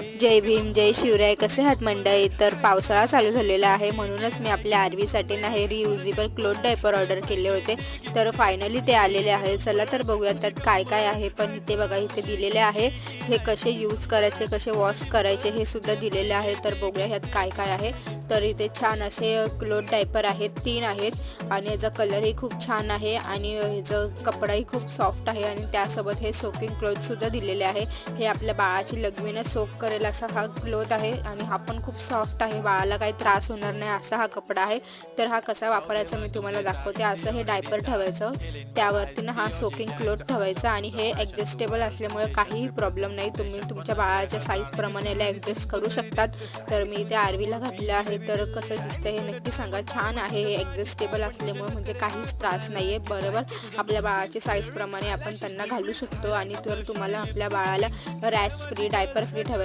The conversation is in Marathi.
जय भीम जय शिवराय कसे आहात मंडळी? तर पावसाळा चालू झालेला आहे म्हणूनच मी आपल्या आरवीसाठी नाही रियुजेबल क्लोथ डायपर ऑर्डर केले होते. तर फायनली ते आलेले आहे. चला तर बघूया त्यात काय काय आहे. पण इथे बघा इथे दिलेले आहे. हे कसे यूज करायचे कसे वॉश करायचे हे सुद्धा दिलेले आहे. तर बघूया ह्यात काय काय आहे. तर इथे छान असे क्लोथ डायपर आहेत तीन आहेत. आणि याचा कलरही खूप छान आहे. आणि ह्याचं कपडाही खूप सॉफ्ट आहे. आणि त्यासोबत हे सोकिंग क्लोथ सुद्धा दिलेले आहे. हे आपल्या बाळाची लग्वीनं सोक करेल असा हा क्लोथ आहे आणि हा पण खूप सॉफ्ट आहे. बाळाला काही त्रास होणार नाही असा हा कपडा आहे. तर हा कसा वापरायचा मी तुम्हाला दाखवते. असं हे डायपर ठेवायचं. त्यावरती ना हा सोकिंग क्लोथ ठेवायचा आणि हे ॲडजस्टेबल असल्यामुळे काहीही प्रॉब्लेम नाही. तुम्ही तुमच्या बाळाच्या साईजप्रमाणे याला ॲडजस्ट करू शकतात. तर मी इथे आरवीला घातलं आहे. तर कसं दिसतं हे नक्की सांगा. छान आहे हे ॲडजस्टेबल असल्यामुळे म्हणजे काहीच त्रास नाही आहे बरोबर? आपल्या बाळाच्या साईजप्रमाणे आपण त्यांना घालू शकतो. आणि तर तुम्हाला आपल्या बाळाला रॅश फ्री डायपर फ्री ठेवायचं